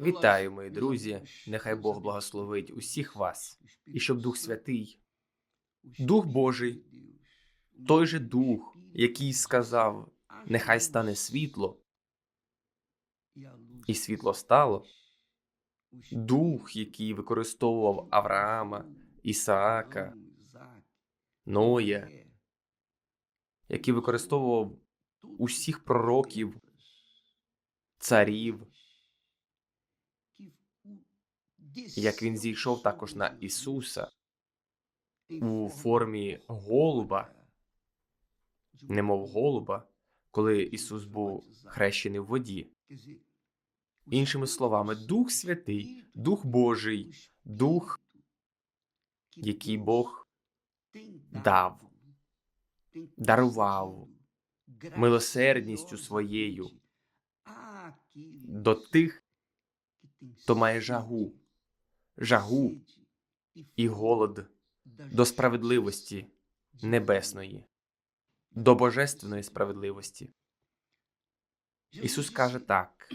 Вітаю, мої друзі! Нехай Бог благословить усіх вас, і щоб Дух Святий, Дух Божий, той же Дух, який сказав: нехай стане світло, і світло стало, Дух, який використовував Авраама, Ісаака, Ноя, який використовував усіх пророків, царів, як він зійшов також на Ісуса у формі голуба, немов голуба, коли Ісус був хрещений в воді. Іншими словами, Дух Святий, Дух Божий, Дух, який Бог дав, дарував милосердністю своєю до тих, хто має жагу, жагу і голод до справедливості небесної, до божественної справедливості. Ісус каже так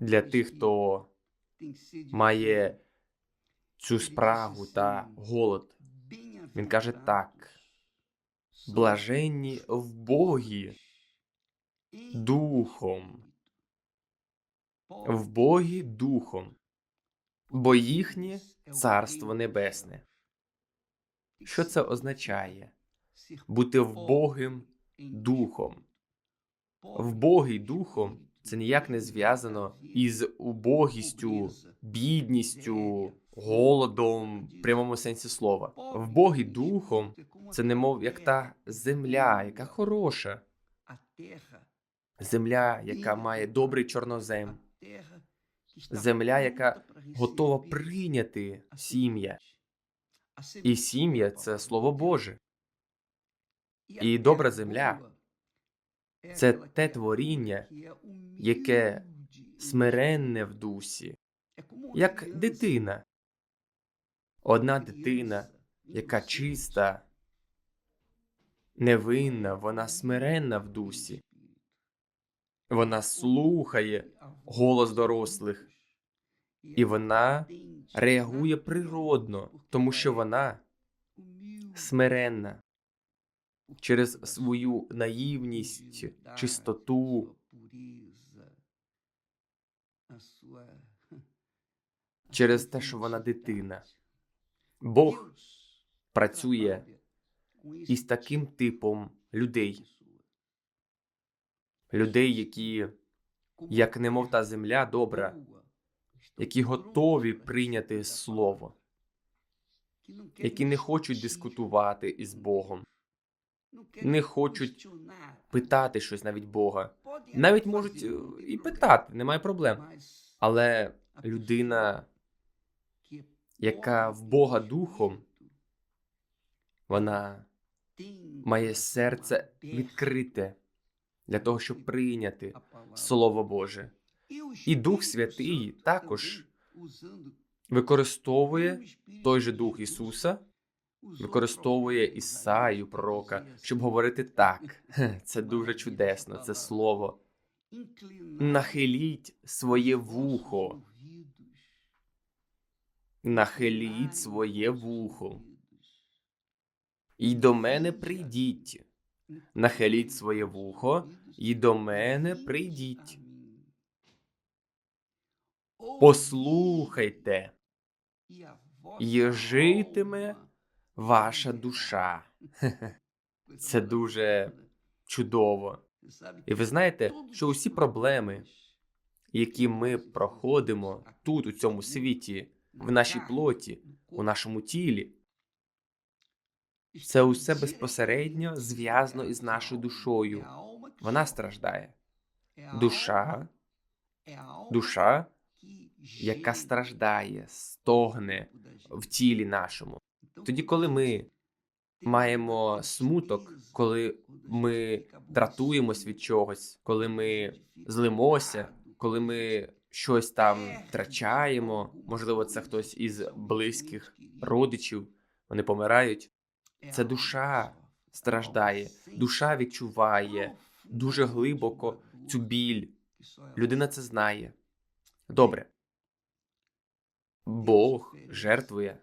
для тих, хто має цю спрагу та голод. Він каже так: блаженні в Богі духом, в Богі духом, бо їхнє царство небесне. Що це означає? Бути вбогим духом. Вбогий духом це ніяк не зв'язано із убогістю, бідністю, голодом в прямому сенсі слова. Вбогий духом це немов як та земля, яка хороша, земля, яка має добрий чорнозем, земля, яка готова прийняти сім'я. І сім'я це слово Боже. І добра земля це те творіння, яке смиренне в дусі, як дитина. Одна дитина, яка чиста, невинна, вона смиренна в дусі. Вона слухає голос дорослих, і вона реагує природно, тому що вона смиренна через свою наївність, чистоту, через те, що вона дитина. Бог працює із таким типом людей, людей, які, як немов та земля добра, які готові прийняти слово, які не хочуть дискутувати із Богом, не хочуть питати щось навіть Бога. Навіть можуть е, і питати, немає проблем. Але людина, яка в Бога духом, вона має серце відкрите для того, щоб прийняти Слово Боже. І Дух Святий також використовує той же Дух Ісуса, використовує Ісаю, пророка, щоб говорити так. Це дуже чудесно, це слово. Нахиліть своє вухо. Нахиліть своє вухо. І до мене прийдіть. Нахиліть своє вухо, і до мене прийдіть. Послухайте, і житиме ваша душа. Це дуже чудово. І ви знаєте, що усі проблеми, які ми проходимо тут, у цьому світі, в нашій плоті, у нашому тілі, це усе безпосередньо зв'язано із нашою душою. Вона страждає. Душа, душа, яка страждає, стогне в тілі нашому. Тоді, коли ми маємо смуток, коли ми дратуємось від чогось, коли ми злимося, коли ми щось там втрачаємо, можливо, це хтось із близьких родичів, вони помирають. Це душа страждає, душа відчуває дуже глибоко цю біль, Людина це знає. Добре. Бог жертвує.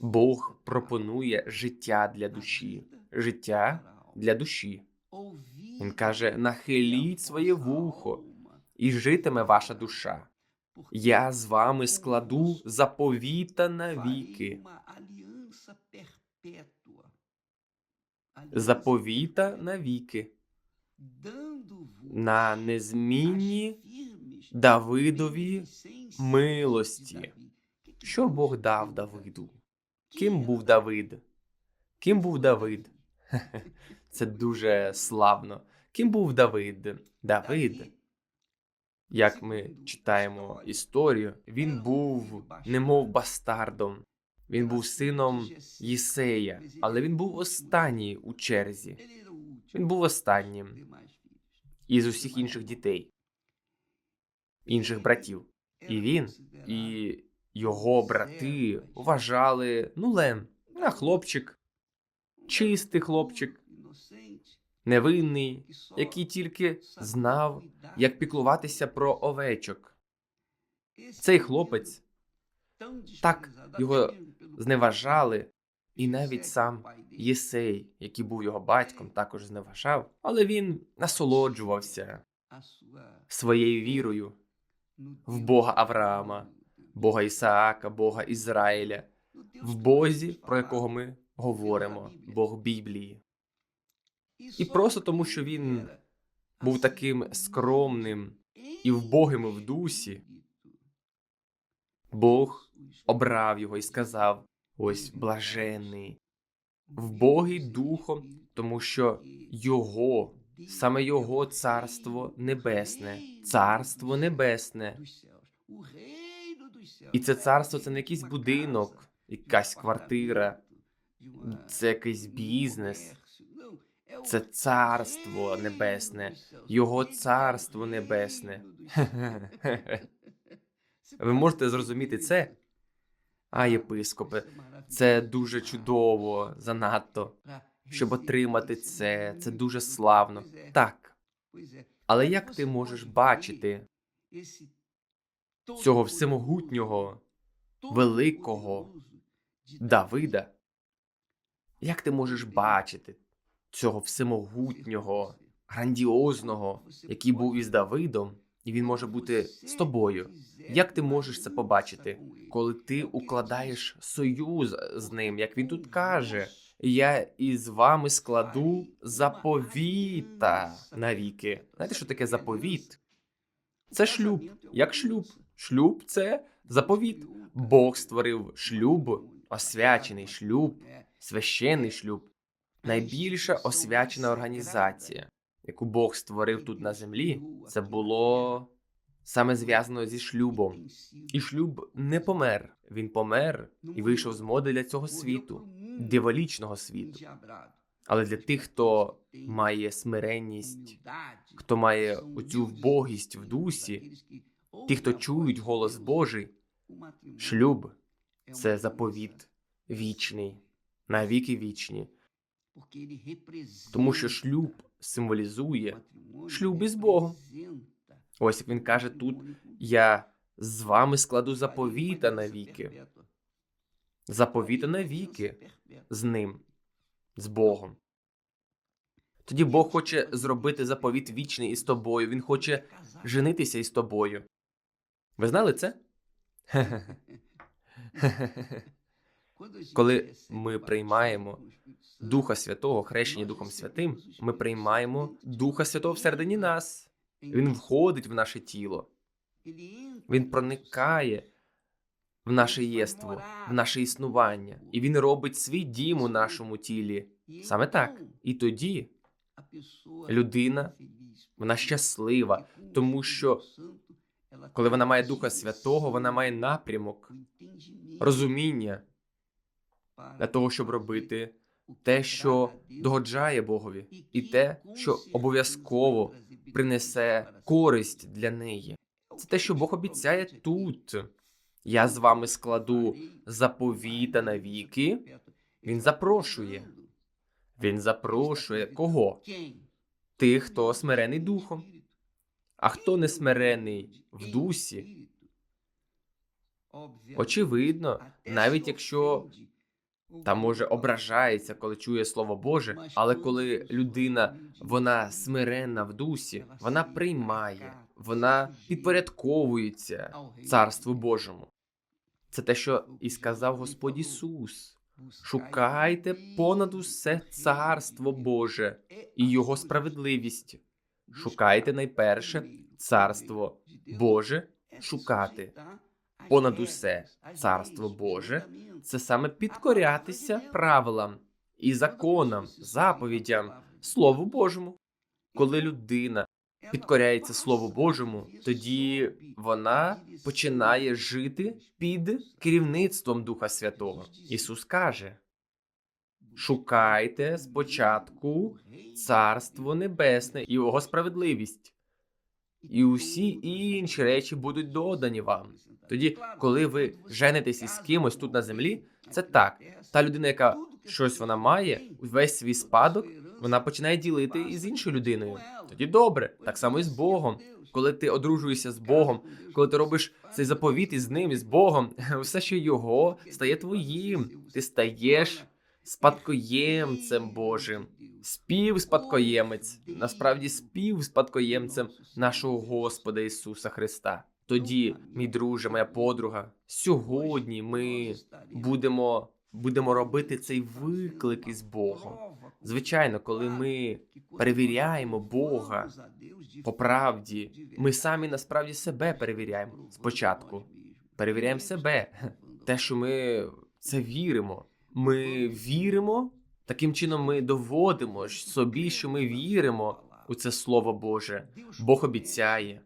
Бог пропонує життя для душі. Життя для душі. Він каже: нахиліть своє вухо, і житиме ваша душа. Я з вами складу заповіта навіки. Заповіта навіки. На незмінні Давидові милості. Що Бог дав Давиду? Ким був Давид? Ким був Давид? Це дуже славно. Ким був Давид? Давид, як ми читаємо історію, він був немов бастардом. Він був сином Єсея, але він був останній у черзі. Він був останнім із усіх інших дітей, інших братів. І він, і його брати вважали нулем, а хлопчик, чистий хлопчик, невинний, який тільки знав, як піклуватися про овечок. Цей хлопець так його зневажали, і навіть сам Єсей, який був його батьком, також зневажав, але він насолоджувався своєю вірою в Бога Авраама, Бога Ісаака, Бога Ізраїля, в Бозі, про якого ми говоримо, Бог Біблії. І просто тому, що він був таким скромним і вбогим в дусі, Бог обрав його і сказав: ось блаженний, вбогий духом, тому що його, саме його царство небесне, царство небесне. І це царство це не якийсь будинок, якась квартира, це якийсь бізнес. Це царство небесне, його царство небесне. Ви можете зрозуміти це? А, єпископе, це дуже чудово, занадто. Щоб отримати це, це дуже славно. Так. Але як ти можеш бачити цього всемогутнього, великого Давида? Як ти можеш бачити цього всемогутнього, грандіозного, який був із Давидом, і він може бути з тобою? Як ти можеш це побачити, коли ти укладаєш союз з ним, як він тут каже? Я із вами складу заповіта навіки. Знаєте, що таке заповіт? Це шлюб. Як шлюб? Шлюб це заповіт. Бог створив шлюб, освячений шлюб, священний шлюб. Найбільша освячена організація, яку Бог створив тут на землі, це було саме зв'язано зі шлюбом. І шлюб не помер. Він помер і вийшов з моди для цього світу, диволічного світу. Але для тих, хто має смиренність, хто має оцю вбогість в дусі, ті, хто чують голос Божий, шлюб це заповіт вічний, навіки вічні. Тому що шлюб символізує шлюб із Богом. Ось він каже тут: я з вами складу заповіта навіки. Заповіта навіки з ним, з Богом. Тоді Бог хоче зробити заповіт вічний із тобою. Він хоче женитися із тобою. Ви знали це? Коли ми приймаємо Духа Святого, хрещення Духом Святим, ми приймаємо Духа Святого всередині нас. Він входить в наше тіло, він проникає в наше єство, в наше існування, і він робить свій дім у нашому тілі. Саме так. І тоді людина вона щаслива, тому що коли вона має Духа Святого, вона має напрямок, розуміння для того, щоб робити те, що догоджає Богові, і те, що обов'язково принесе користь для неї. Це те, що Бог обіцяє тут. Я з вами складу заповіта навіки. Він запрошує. Він запрошує кого? Тих, хто смирений духом. А хто не смирений в дусі, очевидно, навіть якщо та може ображається, коли чує слово Боже, але коли людина вона смиренна в дусі, вона приймає, вона підпорядковується царству Божому. Це те, що і сказав Господь Ісус. Шукайте понад усе царство Боже і Його справедливість. Шукайте найперше царство Боже, шукати понад усе царство Боже це саме підкорятися правилам і законам, заповідям, Слову Божому. Коли людина підкоряється Слову Божому, тоді вона починає жити під керівництвом Духа Святого. Ісус каже: шукайте спочатку Царство Небесне і Його справедливість, і усі інші речі будуть додані вам. Тоді, коли ви женитесь із кимось тут на землі, це так. Та людина, яка щось вона має, весь свій спадок, вона починає ділити із іншою людиною. Тоді добре, так само і з Богом. Коли ти одружуєшся з Богом, коли ти робиш цей заповіт із ним, із Богом, все, що його, стає твоїм. Ти стаєш спадкоємцем Божим. Співспадкоємець, насправді співспадкоємцем нашого Господа Ісуса Христа. Тоді, мій друже, моя подруга, сьогодні ми будемо, будемо робити цей виклик із Богом. Звичайно, коли ми перевіряємо Бога по правді, ми самі насправді себе перевіряємо спочатку. Перевіряємо себе, те, що ми це віримо. Ми віримо, таким чином ми доводимо собі, що ми віримо у це Слово Боже. Бог обіцяє.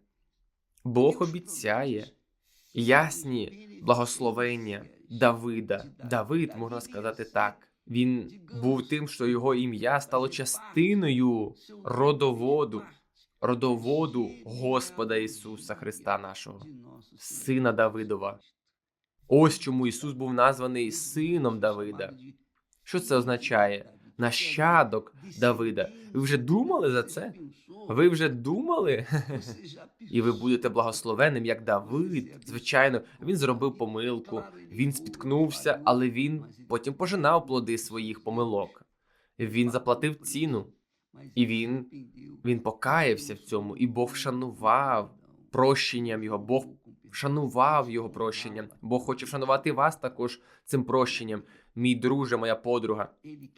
Бог обіцяє ясні благословення Давида. Давид, можна сказати так. Він був тим, що його ім'я стало частиною родоводу, родоводу Господа Ісуса Христа нашого, сина Давидова. Ось чому Ісус був названий сином Давида. Що це означає? Нащадок Давида. Ви вже думали за це? Ви вже думали? І ви будете благословенним, як Давид. Звичайно, він зробив помилку, він спіткнувся, але він потім пожинав плоди своїх помилок. Він заплатив ціну, і він, він покаявся в цьому, і Бог вшанував прощенням його. Бог вшанував його прощенням. Бог хоче вшанувати вас також цим прощенням. Мій друже, моя подруга.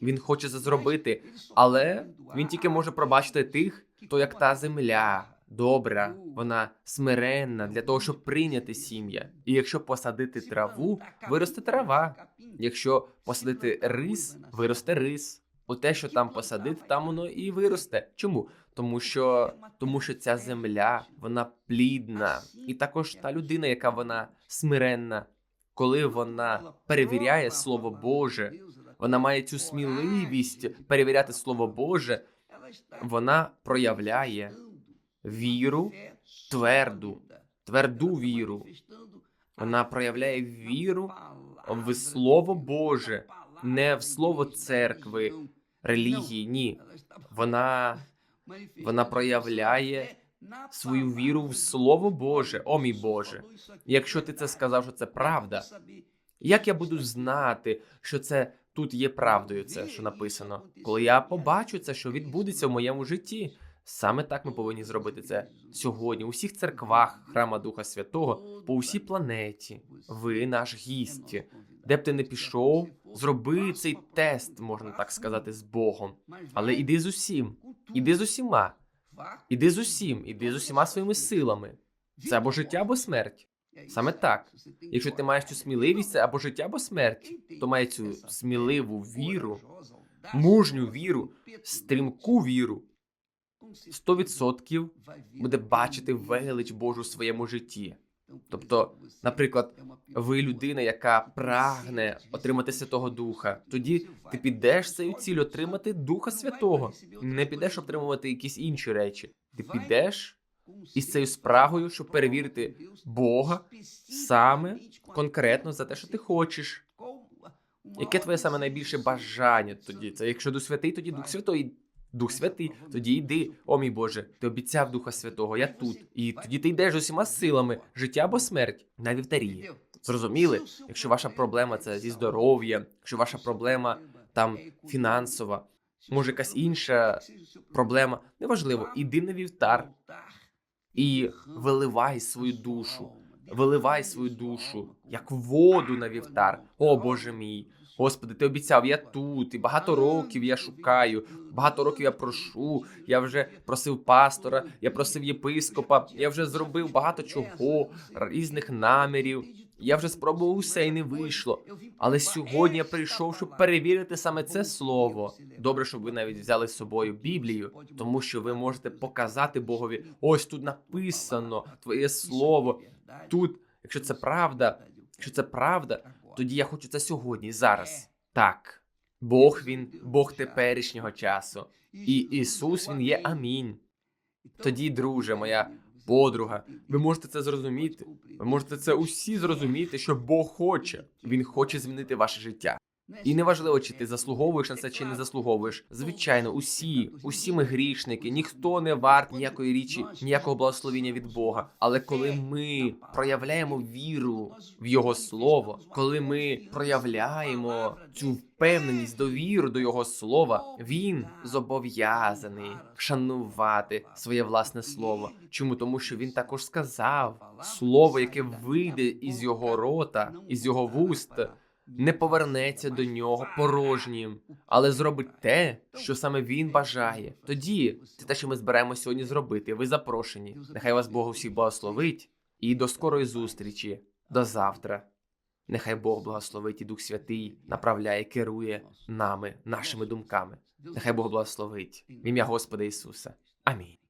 Він хоче це зробити, але він тільки може пробачити тих, хто як та земля. Добра, вона смиренна для того, щоб прийняти сім'я. І якщо посадити траву, виросте трава. Якщо посадити рис, виросте рис. У те, що там посадити, там воно і виросте. Чому? Тому що тому що ця земля вона плідна, і також та людина, яка вона смиренна, коли вона перевіряє слово Боже, вона має цю сміливість перевіряти слово Боже. Вона проявляє віру тверду, тверду віру. Вона проявляє віру в слово Боже, не в слово церкви, релігії. Ні, вона, вона проявляє свою віру в Слово Боже. О мій Боже. Якщо ти це сказав, що це правда, як я буду знати, що це тут є правдою, це що написано, коли я побачу це, що відбудеться в моєму житті. Саме так ми повинні зробити це сьогодні. У всіх церквах храма Духа Святого по усій планеті. Ви наш гість. Де б ти не пішов, зроби цей тест, можна так сказати, з Богом. Але іди з усім, іди з усіма, іди з усім, іди з усіма своїми силами. Це або життя, або смерть. Саме так. Якщо ти маєш цю сміливість, це або життя, або смерть, то має цю сміливу віру, мужню віру, стрімку віру. 100% буде бачити велич Божу в своєму житті. Тобто, наприклад, ви людина, яка прагне отримати Святого Духа, тоді ти підеш цією ціль отримати Духа Святого. Не підеш отримувати якісь інші речі. Ти підеш із цією спрагою, щоб перевірити Бога саме конкретно за те, що ти хочеш. Яке твоє саме найбільше бажання тоді? Це якщо Дух Святий, тоді Дух Святий. Дух Святий, тоді йди, о мій Боже, ти обіцяв Духа Святого, я тут. І тоді ти йдеш усіма силами, життя або смерть на вівтарі. Зрозуміли? Якщо ваша проблема це зі здоров'ям, якщо ваша проблема там фінансова, може якась інша проблема, неважливо, іди на вівтар і виливай свою душу, виливай свою душу, як воду на вівтар. О Боже мій. Господи, ти обіцяв, я тут, і багато років я шукаю, багато років я прошу. Я вже просив пастора, я просив єпископа, я вже зробив багато чого, різних намірів. Я вже спробував усе і не вийшло. Але сьогодні я прийшов, щоб перевірити саме це слово. Добре, щоб ви навіть взяли з собою Біблію, тому що ви можете показати Богові. Ось тут написано твоє слово. Тут, якщо це правда, якщо це правда, тоді я хочу це сьогодні, зараз. Так, Бог він, Бог теперішнього часу. І Ісус він є амінь. Тоді, друже, моя подруга, ви можете це зрозуміти. Ви можете це усі зрозуміти, що Бог хоче. Він хоче змінити ваше життя. І неважливо, чи ти заслуговуєш на це, чи не заслуговуєш. Звичайно, усі, усі ми грішники, ніхто не варт ніякої річі, ніякого благословіння від Бога. Але коли ми проявляємо віру в Його слово, коли ми проявляємо цю впевненість, довіру до Його слова, він зобов'язаний шанувати своє власне слово. Чому? Тому що він також сказав слово, яке вийде із його рота, із його вуст не повернеться до нього порожнім, але зробить те, що саме він бажає. Тоді це те, що ми збираємося сьогодні зробити. Ви запрошені. Нехай вас Бог усіх благословить і до скорої зустрічі, до завтра. Нехай Бог благословить і Дух Святий направляє, керує нами, нашими думками. Нехай Бог благословить в ім'я Господа Ісуса. Амінь.